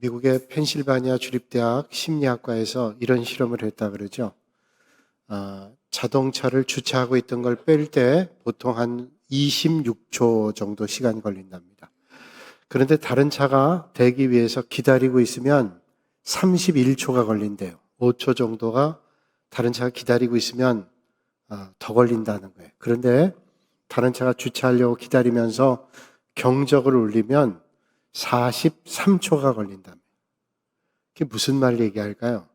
미국의 펜실바니아 주립대학 심리학과에서 이런 실험을 했다 그러죠. 아, 자동차를 주차하고 있던 걸 뺄 때 보통 한 26초 정도 시간 걸린답니다. 그런데 다른 차가 대기 위해서 기다리고 있으면 31초가 걸린대요. 5초 정도가 다른 차가 기다리고 있으면 아, 더 걸린다는 거예요. 그런데 다른 차가 주차하려고 기다리면서 경적을 울리면 43초가 걸린다며. 그게 무슨 말 얘기할까요?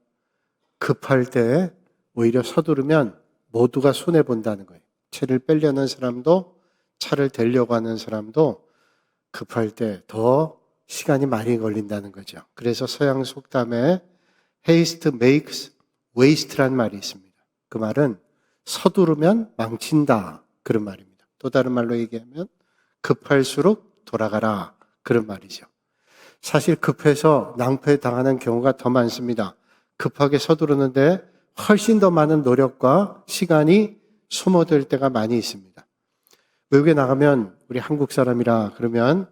급할 때 오히려 서두르면 모두가 손해본다는 거예요. 차를 빼려는 사람도 차를 대려고 하는 사람도 급할 때 더 시간이 많이 걸린다는 거죠. 그래서 서양 속담에 haste makes waste란 말이 있습니다. 그 말은 서두르면 망친다. 그런 말입니다. 또 다른 말로 얘기하면 급할수록 돌아가라. 그런 말이죠. 사실 급해서 낭패 당하는 경우가 더 많습니다. 급하게 서두르는데 훨씬 더 많은 노력과 시간이 소모될 때가 많이 있습니다. 외국에 나가면 우리 한국 사람이라 그러면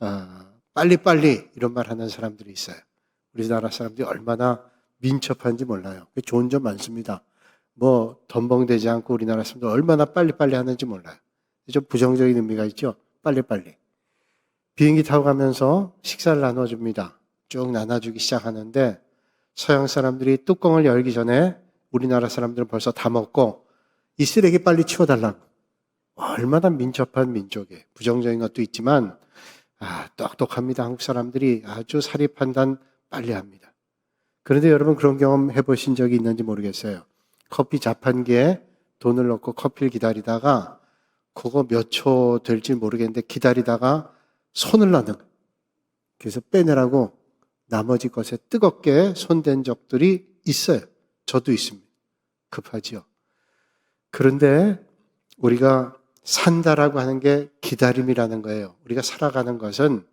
아, 빨리빨리 이런 말 하는 사람들이 있어요. 우리나라 사람들이 얼마나 민첩한지 몰라요. 좋은 점 많습니다. 뭐 덤벙대지 않고 우리나라 사람들 얼마나 빨리빨리 하는지 몰라요. 좀 부정적인 의미가 있죠. 빨리빨리. 비행기 타고 가면서 식사를 나눠줍니다. 쭉 나눠주기 시작하는데 서양 사람들이 뚜껑을 열기 전에 우리나라 사람들은 벌써 다 먹고 이 쓰레기 빨리 치워달라고. 얼마나 민첩한 민족이에요. 부정적인 것도 있지만 아, 똑똑합니다. 한국 사람들이 아주 사리 판단 빨리 합니다. 그런데 여러분 그런 경험 해보신 적이 있는지 모르겠어요. 커피 자판기에 돈을 넣고 커피를 기다리다가 그거 몇 초 될지 모르겠는데 기다리다가 손을 거예요. 그래서 빼내라고 나머지 것에 뜨겁게 손댄 적들이 있어요. 저도 있습니다. 급하지요. 그런데 우리가 산다라고 하는 게 기다림이라는 거예요. 우리가 살아가는 것은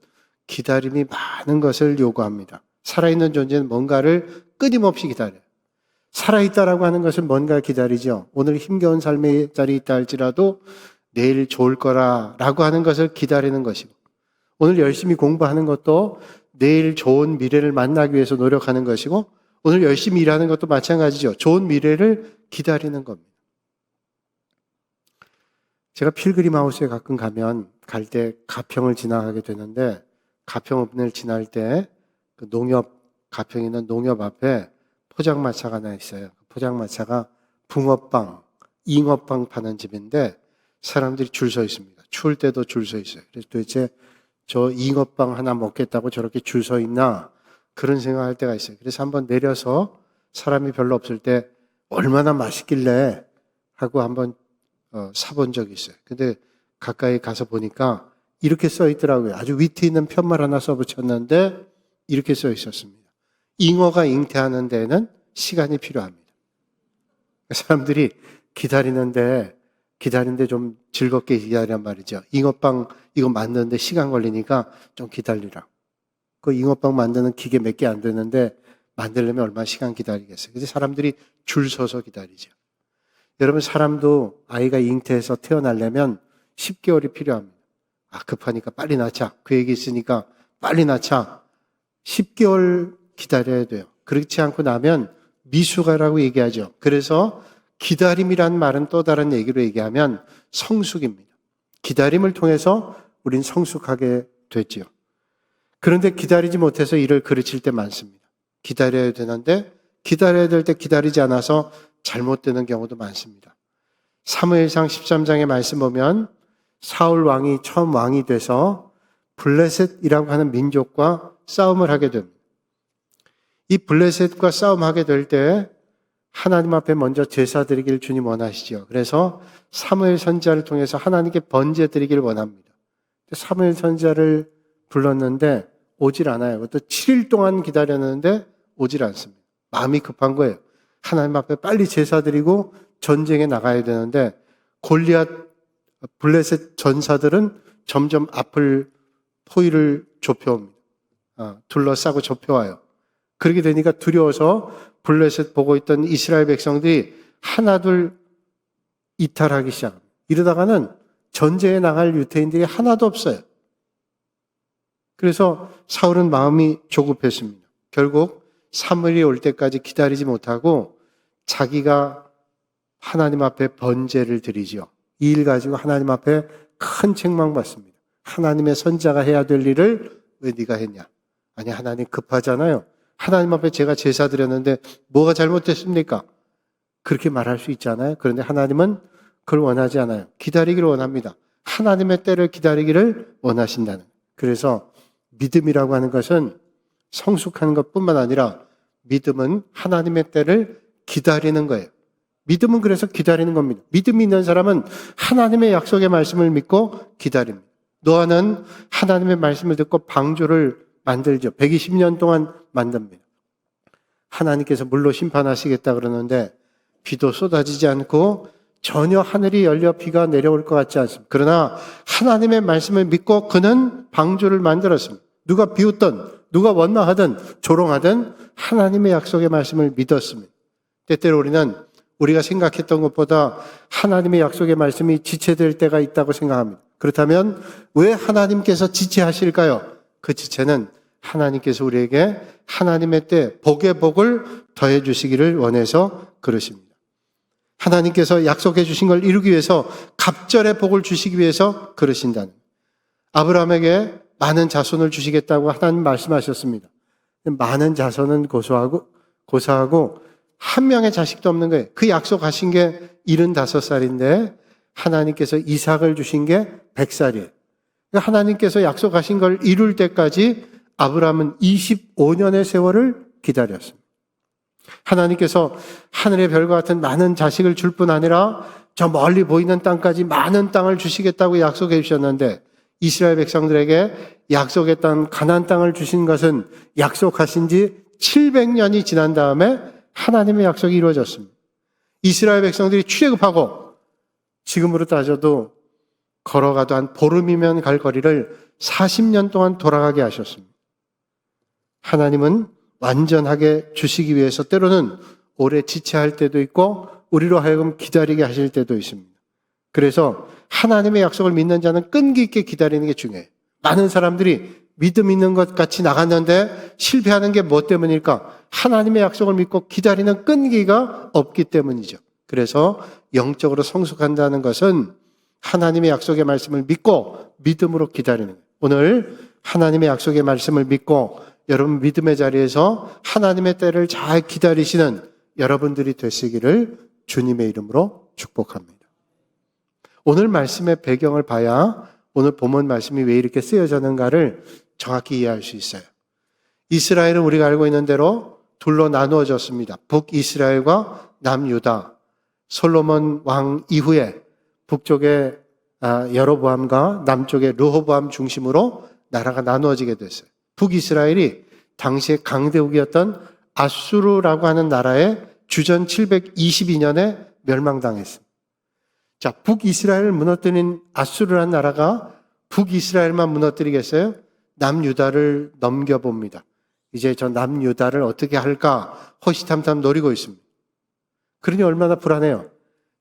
기다림이 많은 것을 요구합니다. 살아있는 존재는 뭔가를 끊임없이 기다려요. 살아있다라고 하는 것은 뭔가 기다리죠. 오늘 힘겨운 삶의 자리 있다 할지라도 내일 좋을 거라라고 하는 것을 기다리는 것이고 오늘 열심히 공부하는 것도 내일 좋은 미래를 만나기 위해서 노력하는 것이고 오늘 열심히 일하는 것도 마찬가지죠. 좋은 미래를 기다리는 겁니다. 제가 필그림 하우스에 가끔 가면 갈 때 가평을 지나가게 되는데 가평을 지날 때 그 농협 가평에 있는 농협 앞에 포장마차가 하나 있어요. 그 포장마차가 붕어빵, 잉어빵 파는 집인데 사람들이 줄 서 있습니다. 추울 때도 줄 서 있어요. 그래서 도대체 저 잉어빵 하나 먹겠다고 저렇게 줄 서 있나 그런 생각할 때가 있어요. 그래서 한번 내려서 사람이 별로 없을 때 얼마나 맛있길래 하고 한번 어, 사본 적이 있어요. 근데 가까이 가서 보니까 이렇게 써 있더라고요. 아주 위트 있는 편말 하나 써 붙였는데 이렇게 써 있었습니다. 잉어가 잉태하는 데에는 시간이 필요합니다. 사람들이 기다리는데 기다리는데 좀 즐겁게 기다리란 말이죠. 잉어빵 이거 만드는데 시간 걸리니까 좀 기다리라. 그 잉어빵 만드는 기계 몇 개 안 되는데 만들려면 얼마나 시간 기다리겠어요. 그래서 사람들이 줄 서서 기다리죠. 여러분 사람도 아이가 잉태해서 태어나려면 10개월이 필요합니다. 아 급하니까 빨리 낳자. 그 얘기 있으니까 빨리 낳자. 10개월 기다려야 돼요. 그렇지 않고 나면 미숙아라고 얘기하죠. 그래서 기다림이란 말은 또 다른 얘기로 얘기하면 성숙입니다. 기다림을 통해서 우린 성숙하게 됐지요. 그런데 기다리지 못해서 일을 그르칠 때 많습니다. 기다려야 되는데 기다려야 될 때 기다리지 않아서 잘못되는 경우도 많습니다. 사무엘상 13장의 말씀 보면 사울 왕이 처음 왕이 돼서 블레셋이라고 하는 민족과 싸움을 하게 됩니다. 이 블레셋과 싸움하게 될 때 하나님 앞에 먼저 제사 드리기를 주님 원하시죠. 그래서 사무엘 선지자를 통해서 하나님께 번제 드리기를 원합니다. 사무엘 선지자를 불렀는데 오질 않아요. 또 7일 동안 기다렸는데 오질 않습니다. 마음이 급한 거예요. 하나님 앞에 빨리 제사 드리고 전쟁에 나가야 되는데 골리앗 블레셋 전사들은 점점 앞을 포위를 좁혀옵니다. 아, 둘러싸고 좁혀와요. 그렇게 되니까 두려워서 블레셋 보고 있던 이스라엘 백성들이 하나둘 이탈하기 시작합니다. 이러다가는 전제에 나갈 유태인들이 하나도 없어요. 그래서 사울은 마음이 조급했습니다. 결국 사물이 올 때까지 기다리지 못하고 자기가 하나님 앞에 번제를 드리지요. 이 일 가지고 하나님 앞에 큰 책망받습니다. 하나님의 선자가 해야 될 일을 왜 네가 했냐? 아니 하나님 급하잖아요. 하나님 앞에 제가 제사 드렸는데 뭐가 잘못됐습니까? 그렇게 말할 수 있잖아요. 그런데 하나님은 그걸 원하지 않아요. 기다리기를 원합니다. 하나님의 때를 기다리기를 원하신다는. 그래서 믿음이라고 하는 것은 성숙한 것뿐만 아니라 믿음은 하나님의 때를 기다리는 거예요. 믿음은 그래서 기다리는 겁니다. 믿음이 있는 사람은 하나님의 약속의 말씀을 믿고 기다립니다. 노아는 하나님의 말씀을 듣고 방주를 만들죠. 120년 동안 만듭니다. 하나님께서 물로 심판하시겠다 그러는데 비도 쏟아지지 않고 전혀 하늘이 열려 비가 내려올 것 같지 않습니다. 그러나 하나님의 말씀을 믿고 그는 방주를 만들었습니다. 누가 비웃던, 누가 원망하든 조롱하든 하나님의 약속의 말씀을 믿었습니다. 때때로 우리는 우리가 생각했던 것보다 하나님의 약속의 말씀이 지체될 때가 있다고 생각합니다. 그렇다면 왜 하나님께서 지체하실까요? 그 지체는 하나님께서 우리에게 하나님의 때 복의 복을 더해 주시기를 원해서 그러십니다. 하나님께서 약속해 주신 걸 이루기 위해서 갑절의 복을 주시기 위해서 그러신다는. 아브라함에게 많은 자손을 주시겠다고 하나님 말씀하셨습니다. 많은 자손은 고소하고 고사하고 한 명의 자식도 없는 거예요. 그 약속하신 게 75살인데 하나님께서 이삭을 주신 게 100살이에요. 그러니까 하나님께서 약속하신 걸 이룰 때까지 아브라함은 25년의 세월을 기다렸습니다. 하나님께서 하늘의 별과 같은 많은 자식을 줄 뿐 아니라 저 멀리 보이는 땅까지 많은 땅을 주시겠다고 약속해 주셨는데 이스라엘 백성들에게 땅 가나안 땅을 주신 것은 약속하신 지 700년이 지난 다음에 하나님의 약속이 이루어졌습니다. 이스라엘 백성들이 출애굽하고 지금으로 따져도 걸어가도 한 보름이면 갈 거리를 40년 동안 돌아가게 하셨습니다. 하나님은 완전하게 주시기 위해서 때로는 오래 지체할 때도 있고 우리로 하여금 기다리게 하실 때도 있습니다. 그래서 하나님의 약속을 믿는 자는 끈기 있게 기다리는 게 중요해요. 많은 사람들이 믿음 있는 것 같이 나갔는데 실패하는 게 뭐 때문일까? 하나님의 약속을 믿고 기다리는 끈기가 없기 때문이죠. 그래서 영적으로 성숙한다는 것은 하나님의 약속의 말씀을 믿고 믿음으로 기다리는 거예요. 오늘 하나님의 약속의 말씀을 믿고 여러분 믿음의 자리에서 하나님의 때를 잘 기다리시는 여러분들이 되시기를 주님의 이름으로 축복합니다. 오늘 말씀의 배경을 봐야 오늘 본문 말씀이 왜 이렇게 쓰여졌는가를 정확히 이해할 수 있어요. 이스라엘은 우리가 알고 있는 대로 둘로 나누어졌습니다. 북이스라엘과 남유다. 솔로몬 왕 이후에 북쪽에 아, 여로보암과 남쪽에 르호보암 중심으로 나라가 나누어지게 됐어요. 북이스라엘이 당시에 강대국이었던 아수르라고 하는 나라에 주전 722년에 멸망당했습니다. 자, 북이스라엘을 무너뜨린 아수르라는 나라가 북이스라엘만 무너뜨리겠어요? 남유다를 넘겨봅니다. 이제 저 남유다를 어떻게 할까 호시탐탐 노리고 있습니다. 그러니 얼마나 불안해요.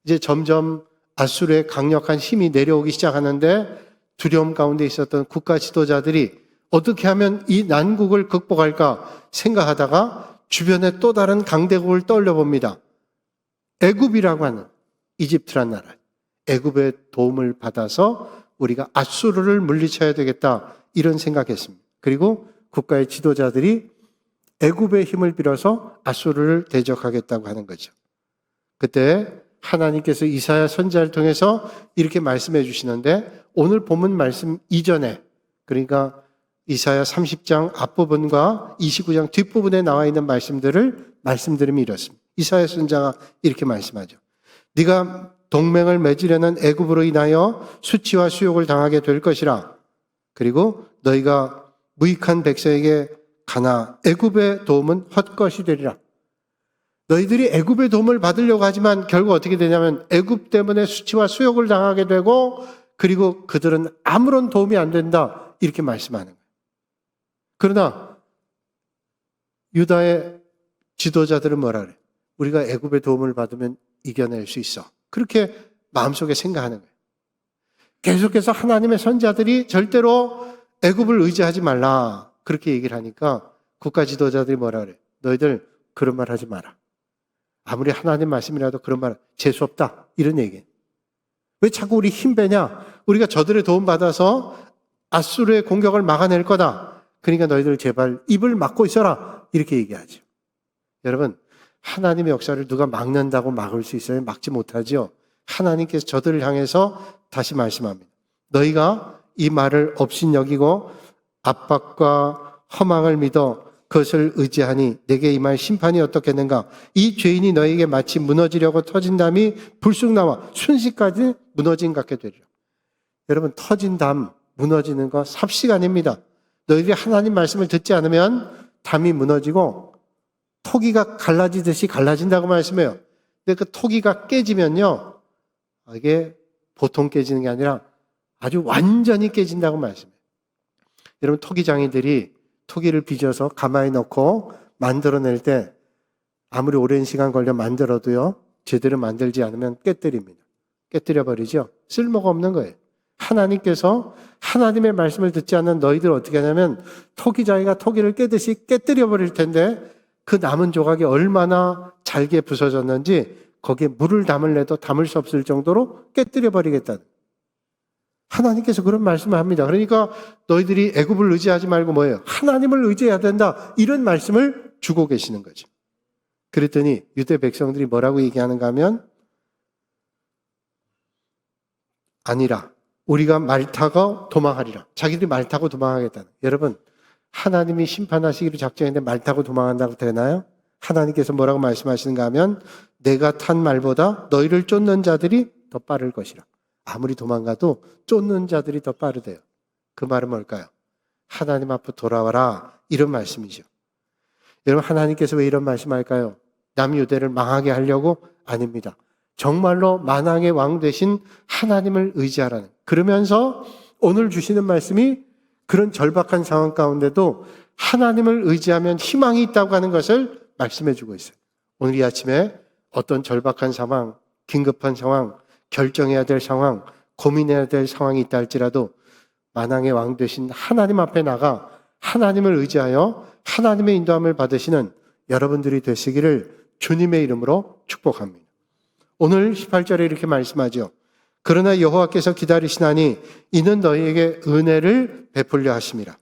이제 점점 아수르의 강력한 힘이 내려오기 시작하는데 두려움 가운데 있었던 국가 지도자들이 어떻게 하면 이 난국을 극복할까 생각하다가 주변에 또 다른 강대국을 떠올려 봅니다. 애굽이라고 하는 이집트란 나라. 애굽의 도움을 받아서 우리가 아수르를 물리쳐야 되겠다 이런 생각했습니다. 그리고 국가의 지도자들이 애굽의 힘을 빌어서 아수르를 대적하겠다고 하는 거죠. 그때 하나님께서 이사야 선자를 통해서 이렇게 말씀해 주시는데 오늘 본문 말씀 이전에 그러니까 이사야 30장 앞부분과 29장 뒷부분에 나와 있는 말씀들을 말씀드리면 이렇습니다. 이사야 선자가 이렇게 말씀하죠. 네가 동맹을 맺으려는 애굽으로 인하여 수치와 수욕을 당하게 될 것이라. 그리고 너희가 무익한 백성에게 가나 애굽의 도움은 헛것이 되리라. 너희들이 애굽의 도움을 받으려고 하지만 결국 어떻게 되냐면 애굽 때문에 수치와 수욕을 당하게 되고 그리고 그들은 아무런 도움이 안 된다. 이렇게 말씀하는 거예요. 그러나 유다의 지도자들은 뭐라 그래? 우리가 애굽의 도움을 받으면 이겨낼 수 있어. 그렇게 마음속에 생각하는 거예요. 계속해서 하나님의 선자들이 절대로 애굽을 의지하지 말라. 그렇게 얘기를 하니까 국가 지도자들이 뭐라 그래? 너희들 그런 말 하지 마라. 아무리 하나님 말씀이라도 그런 말 재수 없다. 이런 얘기. 왜 자꾸 우리 힘 빼냐? 우리가 저들의 도움 받아서 아수르의 공격을 막아낼 거다. 그러니까 너희들 제발 입을 막고 있어라. 이렇게 얘기하죠. 여러분, 하나님의 역사를 누가 막는다고 막을 수 있어요? 막지 못하죠. 하나님께서 저들을 향해서 다시 말씀합니다. 너희가 이 말을 업신여기고 압박과 허망을 믿어 그것을 의지하니 내게 임할 심판이 어떻겠는가? 이 죄인이 너에게 마치 무너지려고 터진 담이 불쑥 나와 순식까지 무너진 것 같게 되리라. 여러분 터진 담 무너지는 거 삽시간입니다. 너희들이 하나님 말씀을 듣지 않으면 담이 무너지고 토기가 갈라지듯이 갈라진다고 말씀해요. 근데 그 토기가 깨지면요. 이게 보통 깨지는 게 아니라 아주 완전히 깨진다고 말씀해요. 여러분 토기장이들이 토기를 빚어서 가마에 넣고 만들어낼 때 아무리 오랜 시간 걸려 만들어도요. 제대로 만들지 않으면 깨뜨립니다. 깨뜨려 버리죠. 쓸모가 없는 거예요. 하나님께서 하나님의 말씀을 듣지 않는 너희들 어떻게 하냐면 토기장이가 토기를 깨듯이 깨뜨려 버릴 텐데 그 남은 조각이 얼마나 잘게 부서졌는지 거기에 물을 담을래도 담을 수 없을 정도로 깨뜨려 버리겠다는. 하나님께서 그런 말씀을 합니다. 그러니까 너희들이 애굽을 의지하지 말고 뭐예요? 하나님을 의지해야 된다. 이런 말씀을 주고 계시는 거죠. 그랬더니 유대 백성들이 뭐라고 얘기하는가 하면 아니라 우리가 말 타고 도망하리라. 자기들이 말 타고 도망하겠다는. 여러분, 하나님이 심판하시기로 작정했는데 말 타고 도망한다고 되나요? 하나님께서 뭐라고 말씀하시는가 하면 내가 탄 말보다 너희를 쫓는 자들이 더 빠를 것이라. 아무리 도망가도 쫓는 자들이 더 빠르대요. 그 말은 뭘까요? 하나님 앞으로 돌아와라. 이런 말씀이죠. 여러분, 하나님께서 왜 이런 말씀할까요? 남유대를 망하게 하려고? 아닙니다. 정말로 만왕의 왕 되신 하나님을 의지하라는. 그러면서 오늘 주시는 말씀이 그런 절박한 상황 가운데도 하나님을 의지하면 희망이 있다고 하는 것을 말씀해 주고 있어요. 오늘 이 아침에 어떤 절박한 상황, 긴급한 상황, 결정해야 될 상황, 고민해야 될 상황이 있다 할지라도 만왕의 왕 되신 하나님 앞에 나가 하나님을 의지하여 하나님의 인도함을 받으시는 여러분들이 되시기를 주님의 이름으로 축복합니다. 오늘 18절에 이렇게 말씀하죠. 그러나 여호와께서 기다리시나니 이는 너희에게 은혜를 베풀려 하심이라.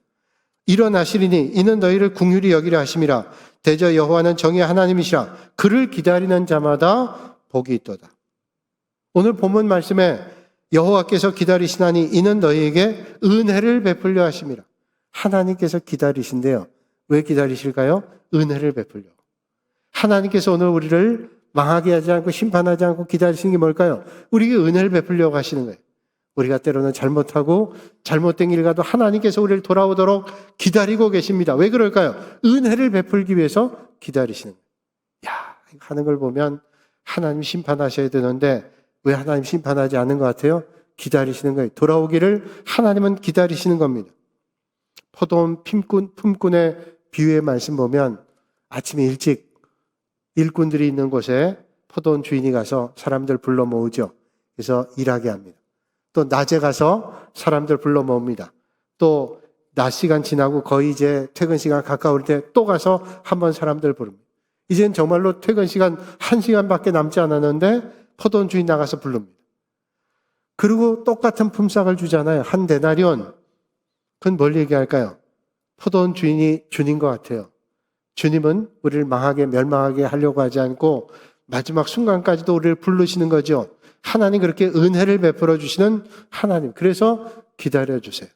일어나시리니 이는 너희를 궁휼히 여기려 하심이라. 대저 여호와는 정의 하나님이시라. 그를 기다리는 자마다 복이 있도다. 오늘 본문 말씀에 여호와께서 기다리시나니 이는 너희에게 은혜를 베풀려 하심이라. 하나님께서 기다리신대요. 왜 기다리실까요? 은혜를 베풀려. 하나님께서 오늘 우리를 망하게 하지 않고 심판하지 않고 기다리시는 게 뭘까요? 우리에게 은혜를 베풀려고 하시는 거예요. 우리가 때로는 잘못하고 잘못된 길 가도 하나님께서 우리를 돌아오도록 기다리고 계십니다. 왜 그럴까요? 은혜를 베풀기 위해서 기다리시는 거예요. 야, 하는 걸 보면 하나님 심판하셔야 되는데 왜 하나님 심판하지 않는 것 같아요? 기다리시는 거예요. 돌아오기를 하나님은 기다리시는 겁니다. 포도원 품꾼, 품꾼의 비유의 말씀 보면 아침에 일찍 일꾼들이 있는 곳에 포도원 주인이 가서 사람들 불러 모으죠. 그래서 일하게 합니다. 또 낮에 가서 사람들 불러 모읍니다. 또 낮 시간 지나고 거의 이제 퇴근 시간 가까울 때 또 가서 한번 사람들 부릅니다. 이젠 정말로 퇴근 시간 한 시간밖에 남지 않았는데 포도원 주인 나가서 부릅니다. 그리고 똑같은 품삯을 주잖아요. 한 데나리온. 그건 뭘 얘기할까요? 포도원 주인이 주님 것 같아요. 주님은 우리를 망하게 멸망하게 하려고 하지 않고 마지막 순간까지도 우리를 부르시는 거죠. 하나님 그렇게 은혜를 베풀어 주시는 하나님. 그래서 기다려 주세요.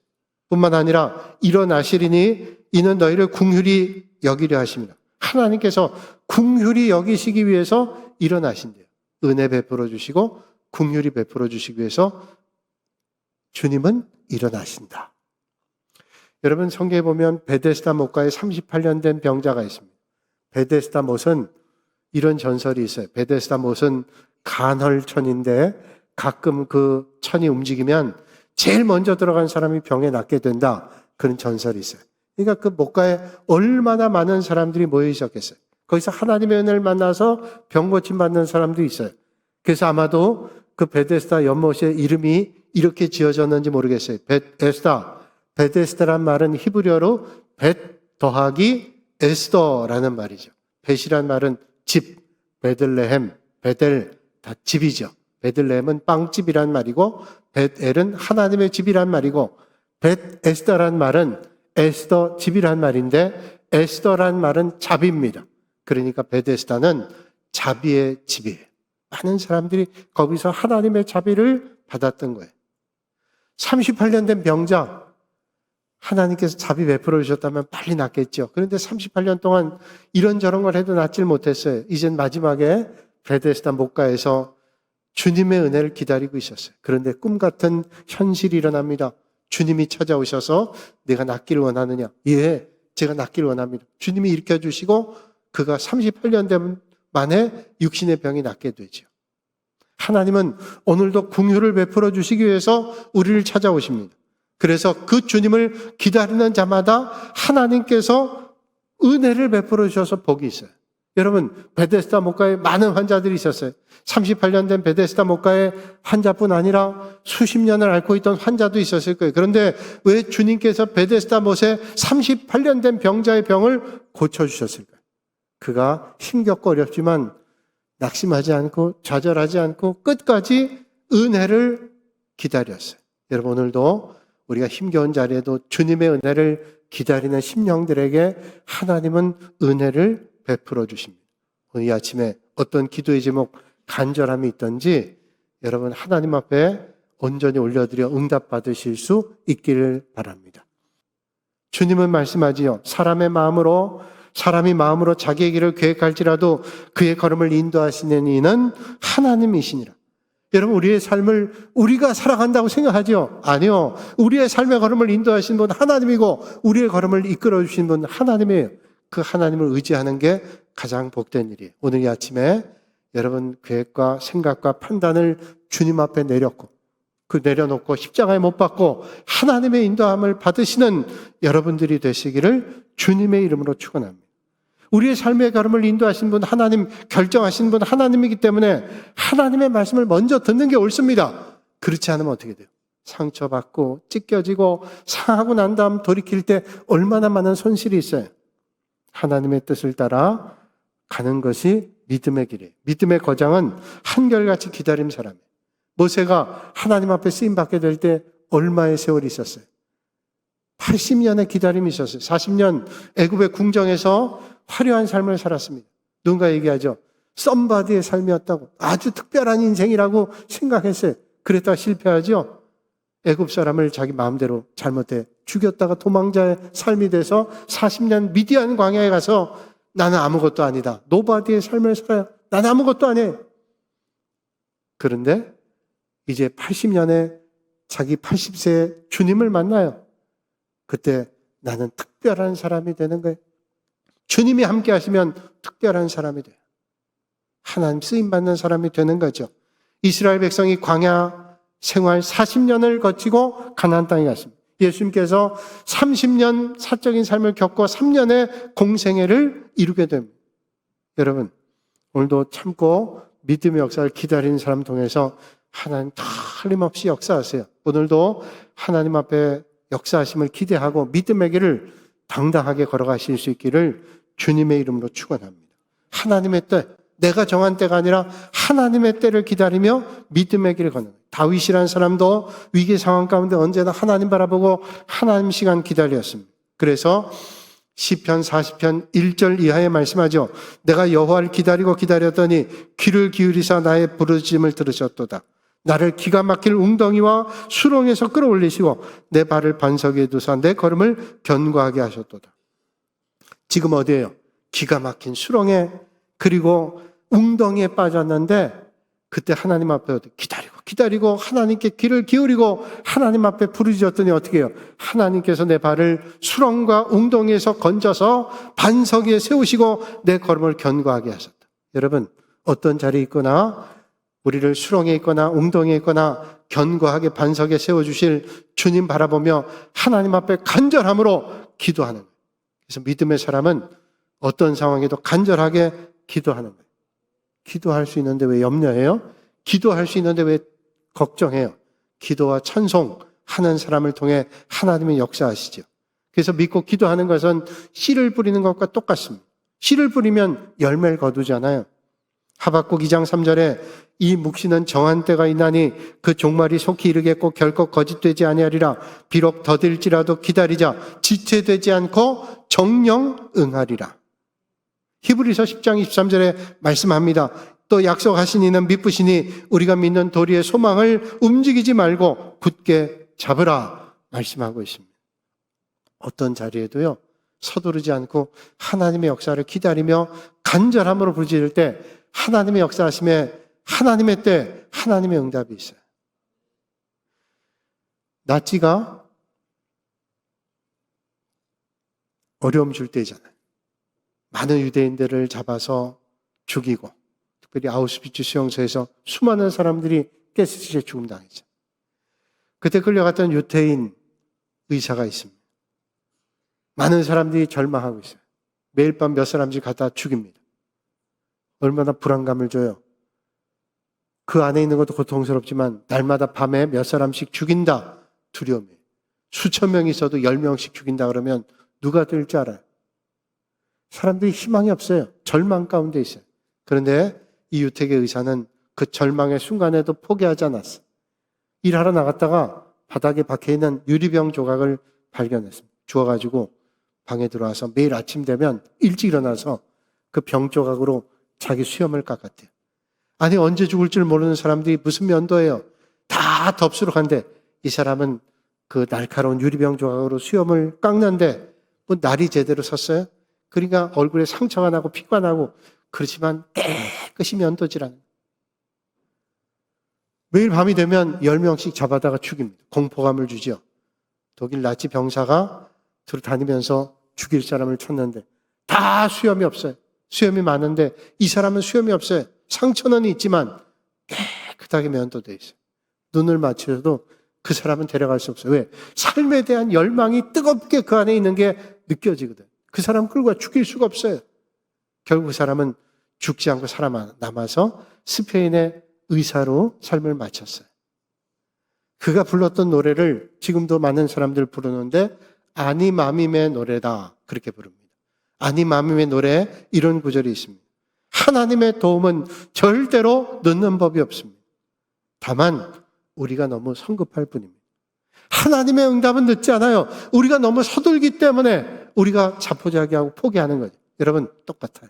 뿐만 아니라 일어나시리니 이는 너희를 궁휼히 여기려 하십니다. 하나님께서 궁휼히 여기시기 위해서 일어나신대요. 은혜 베풀어 주시고 궁휼히 베풀어 주시기 위해서 주님은 일어나신다. 여러분 성경에 보면 베데스다 못가에 38년 된 병자가 있습니다. 베데스다 못은 이런 전설이 있어요. 베데스다 못은 간헐천인데 가끔 그 천이 움직이면 제일 먼저 들어간 사람이 병에 낫게 된다. 그런 전설이 있어요. 그러니까 그 목가에 얼마나 많은 사람들이 모여 있었겠어요. 거기서 하나님의 은혜를 만나서 병 고침 받는 사람도 있어요. 그래서 아마도 그 베데스다 연못의 이름이 이렇게 지어졌는지 모르겠어요. 베데스다. 베데스다란 말은 히브리어로 벳 더하기 에스더라는 말이죠. 벳이란 말은 집, 베들레헴, 베델 다 집이죠. 베들레헴은 빵집이란 말이고 벳엘은 하나님의 집이란 말이고 벳 에스더란 말은 에스더 집이란 말인데 에스더란 말은 자비입니다. 그러니까 베데스다는 자비의 집이에요. 많은 사람들이 거기서 하나님의 자비를 받았던 거예요. 38년 된 병자 하나님께서 자비 베풀어 주셨다면 빨리 낫겠죠. 그런데 38년 동안 이런저런 걸 해도 낫질 못했어요. 이젠 마지막에 베데스다 목가에서 주님의 은혜를 기다리고 있었어요. 그런데 꿈 같은 현실이 일어납니다. 주님이 찾아오셔서 내가 낫기를 원하느냐? 예, 제가 낫기를 원합니다. 주님이 일으켜 주시고 그가 38년 된 만에 육신의 병이 낫게 되죠. 하나님은 오늘도 궁유를 베풀어 주시기 위해서 우리를 찾아오십니다. 그래서 그 주님을 기다리는 자마다 하나님께서 은혜를 베풀어 주셔서 복이 있어요. 여러분, 베데스다 목가에 많은 환자들이 있었어요. 38년 된 베데스다 목가에 환자뿐 아니라 수십 년을 앓고 있던 환자도 있었을 거예요. 그런데 왜 주님께서 베데스다 못에 38년 된 병자의 병을 고쳐주셨을까요? 그가 힘겹고 어렵지만 낙심하지 않고 좌절하지 않고 끝까지 은혜를 기다렸어요. 여러분, 오늘도 우리가 힘겨운 자리에도 주님의 은혜를 기다리는 심령들에게 하나님은 은혜를 베풀어 주십니다. 오늘 이 아침에 어떤 기도의 제목 간절함이 있던지 여러분 하나님 앞에 온전히 올려드려 응답 받으실 수 있기를 바랍니다. 주님은 말씀하지요. 사람의 마음으로 사람이 마음으로 자기의 길을 계획할지라도 그의 걸음을 인도하시는 이는 하나님이시니라. 여러분 우리의 삶을 우리가 살아간다고 생각하죠? 아니요. 우리의 삶의 걸음을 인도하신 분 하나님이고 우리의 걸음을 이끌어 주신 분 하나님이에요. 그 하나님을 의지하는 게 가장 복된 일이에요. 오늘 이 아침에 여러분 계획과 생각과 판단을 주님 앞에 내렸고 그 내려놓고 십자가에 못 박고 하나님의 인도함을 받으시는 여러분들이 되시기를 주님의 이름으로 축원합니다. 우리의 삶의 걸음을 인도하신 분 하나님 결정하신 분 하나님이기 때문에 하나님의 말씀을 먼저 듣는 게 옳습니다. 그렇지 않으면 어떻게 돼요? 상처받고 찢겨지고 상하고 난 다음 돌이킬 때 얼마나 많은 손실이 있어요. 하나님의 뜻을 따라 가는 것이 믿음의 길이에요. 믿음의 거장은 한결같이 기다림 사람이에요. 모세가 하나님 앞에 쓰임 받게 될 때 얼마의 세월이 있었어요? 80년의 기다림이 있었어요. 40년 애굽의 궁정에서 화려한 삶을 살았습니다. 누군가 얘기하죠. 썸바디의 삶이었다고. 아주 특별한 인생이라고 생각했어요. 그랬다가 실패하죠. 애굽 사람을 자기 마음대로 잘못해 죽였다가 도망자의 삶이 돼서 40년 미디안 광야에 가서 나는 아무것도 아니다. 노바디의 삶을 살아요. 나는 아무것도 아니에요. 그런데 이제 80년에 자기 80세에 주님을 만나요. 그때 나는 특별한 사람이 되는 거예요. 주님이 함께 하시면 특별한 사람이 돼요. 하나님 쓰임 받는 사람이 되는 거죠. 이스라엘 백성이 광야 생활 40년을 거치고 가나안 땅에 갔습니다. 예수님께서 30년 사적인 삶을 겪고 3년의 공생애를 이루게 됩니다. 여러분, 오늘도 참고 믿음의 역사를 기다리는 사람 통해서 하나님 틀림없이 역사하세요. 오늘도 하나님 앞에 역사하심을 기대하고 믿음의 길을 당당하게 걸어가실 수 있기를 주님의 이름으로 축원합니다. 하나님의 때, 내가 정한 때가 아니라 하나님의 때를 기다리며 믿음의 길을 걷는 다윗이라는 사람도 위기 상황 가운데 언제나 하나님 바라보고 하나님 시간 기다렸습니다. 그래서 시편 40편 1절 이하에 말씀하죠. 내가 여호와를 기다리고 기다렸더니 귀를 기울이사 나의 부르짖음을 들으셨도다. 나를 기가 막힐 웅덩이와 수렁에서 끌어올리시고 내 발을 반석에 두사 내 걸음을 견고하게 하셨도다. 지금 어디에요? 기가 막힌 수렁에 그리고 웅덩이에 빠졌는데 그때 하나님 앞에 기다리고 기다리고 하나님께 귀를 기울이고 하나님 앞에 부르짖었더니 어떻게 해요? 하나님께서 내 발을 수렁과 웅덩이에서 건져서 반석 위에 세우시고 내 걸음을 견고하게 하셨다. 여러분 어떤 자리에 있거나 우리를 수렁에 있거나 웅덩이에 있거나 견고하게 반석에 세워주실 주님 바라보며 하나님 앞에 간절함으로 기도하는. 그래서 믿음의 사람은 어떤 상황에도 간절하게 기도하는 거예요. 기도할 수 있는데 왜 염려해요? 기도할 수 있는데 왜 걱정해요? 기도와 찬송 하는 사람을 통해 하나님의 역사하시죠. 그래서 믿고 기도하는 것은 씨를 뿌리는 것과 똑같습니다. 씨를 뿌리면 열매를 거두잖아요. 하박국 2장 3절에 이 묵시는 정한 때가 있나니 그 종말이 속히 이르겠고 결코 거짓되지 아니하리라 비록 더딜지라도 기다리자 지체되지 않고 정령 응하리라. 히브리서 10장 23절에 말씀합니다. 또 약속하신 이는 믿으시니 우리가 믿는 도리의 소망을 움직이지 말고 굳게 잡으라 말씀하고 있습니다. 어떤 자리에도요 서두르지 않고 하나님의 역사를 기다리며 간절함으로 부르짖을 때 하나님의 역사하심에 하나님의 때 하나님의 응답이 있어요. 나치가 어려움 줄 때잖아요. 많은 유대인들을 잡아서 죽이고 특별히 아우슈비츠 수용소에서 수많은 사람들이 가스실에 죽음 당했죠. 그때 끌려갔던 유태인 의사가 있습니다. 많은 사람들이 절망하고 있어요. 매일 밤 몇 사람씩 갖다 죽입니다. 얼마나 불안감을 줘요. 그 안에 있는 것도 고통스럽지만 날마다 밤에 몇 사람씩 죽인다. 두려움이. 수천 명이 있어도 열 명씩 죽인다 그러면 누가 될 줄 알아요? 사람들이 희망이 없어요. 절망 가운데 있어요. 그런데 이 유택의 의사는 그 절망의 순간에도 포기하지 않았어. 일하러 나갔다가 바닥에 박혀 있는 유리병 조각을 발견했습니다. 주워가지고 방에 들어와서 매일 아침 되면 일찍 일어나서 그 병 조각으로 자기 수염을 깎았대요. 아니 언제 죽을 줄 모르는 사람들이 무슨 면도예요? 다 덥수로 간데 이 사람은 그 날카로운 유리병 조각으로 수염을 깎는데 뭐 날이 제대로 섰어요? 그러니까 얼굴에 상처가 나고 피가 나고 그렇지만 깨끗이 면도질하는 매일 밤이 되면 10명씩 잡아다가 죽입니다. 공포감을 주죠. 독일 나치 병사가 들어 다니면서 죽일 사람을 쳤는데 다 수염이 없어요. 수염이 많은데 이 사람은 수염이 없어요. 상처는 있지만 깨끗하게 면도돼 있어요. 눈을 맞추셔도 그 사람은 데려갈 수 없어요. 왜? 삶에 대한 열망이 뜨겁게 그 안에 있는 게 느껴지거든. 그 사람 끌고 죽일 수가 없어요. 결국 그 사람은 죽지 않고 살아 남아서 스페인의 의사로 삶을 마쳤어요. 그가 불렀던 노래를 지금도 많은 사람들 부르는데 아니마밈의 노래다 그렇게 부릅니다. 아니마밈의 노래 이런 구절이 있습니다. 하나님의 도움은 절대로 늦는 법이 없습니다. 다만 우리가 너무 성급할 뿐입니다. 하나님의 응답은 늦지 않아요. 우리가 너무 서둘기 때문에 우리가 자포자기하고 포기하는 거죠. 여러분 똑같아요.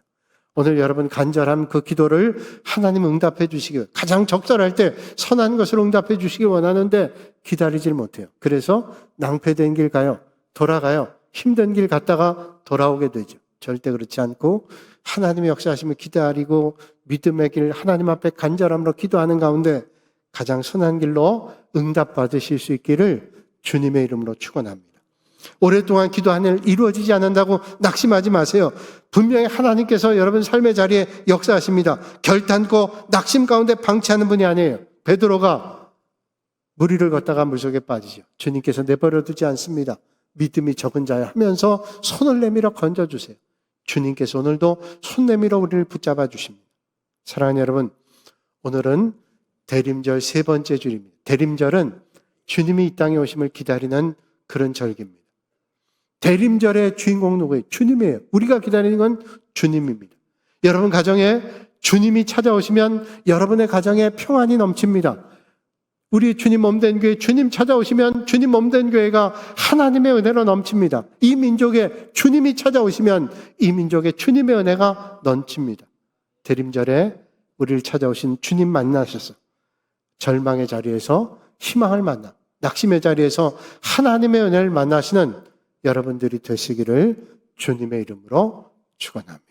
오늘 여러분 간절한 그 기도를 하나님 응답해 주시기 가장 적절할 때 선한 것을 응답해 주시기 원하는데 기다리질 못해요. 그래서 낭패된 길 가요. 돌아가요. 힘든 길 갔다가 돌아오게 되죠. 절대 그렇지 않고 하나님의 역사하심을 기다리고 믿음의 길 하나님 앞에 간절함으로 기도하는 가운데 가장 선한 길로 응답 받으실 수 있기를 주님의 이름으로 축원합니다. 오랫동안 기도하는 일 이루어지지 않는다고 낙심하지 마세요. 분명히 하나님께서 여러분 삶의 자리에 역사하십니다. 결단코 낙심 가운데 방치하는 분이 아니에요. 베드로가 무리를 걷다가 물속에 빠지죠. 주님께서 내버려 두지 않습니다. 믿음이 적은 자야 하면서 손을 내밀어 건져 주세요. 주님께서 오늘도 손 내밀어 우리를 붙잡아 주십니다. 사랑하는 여러분, 오늘은 대림절 세 번째 주입니다. 대림절은 주님이 이 땅에 오심을 기다리는 그런 절기입니다. 대림절의 주인공 누구예요? 주님이에요. 우리가 기다리는 건 주님입니다. 여러분 가정에 주님이 찾아오시면 여러분의 가정에 평안이 넘칩니다. 우리 주님 몸된 교회, 주님 찾아오시면 주님 몸된 교회가 하나님의 은혜로 넘칩니다. 이 민족에 주님이 찾아오시면 이 민족에 주님의 은혜가 넘칩니다. 대림절에 우리를 찾아오신 주님 만나셔서 절망의 자리에서 희망을 만나, 낙심의 자리에서 하나님의 은혜를 만나시는 여러분들이 되시기를 주님의 이름으로 축원합니다.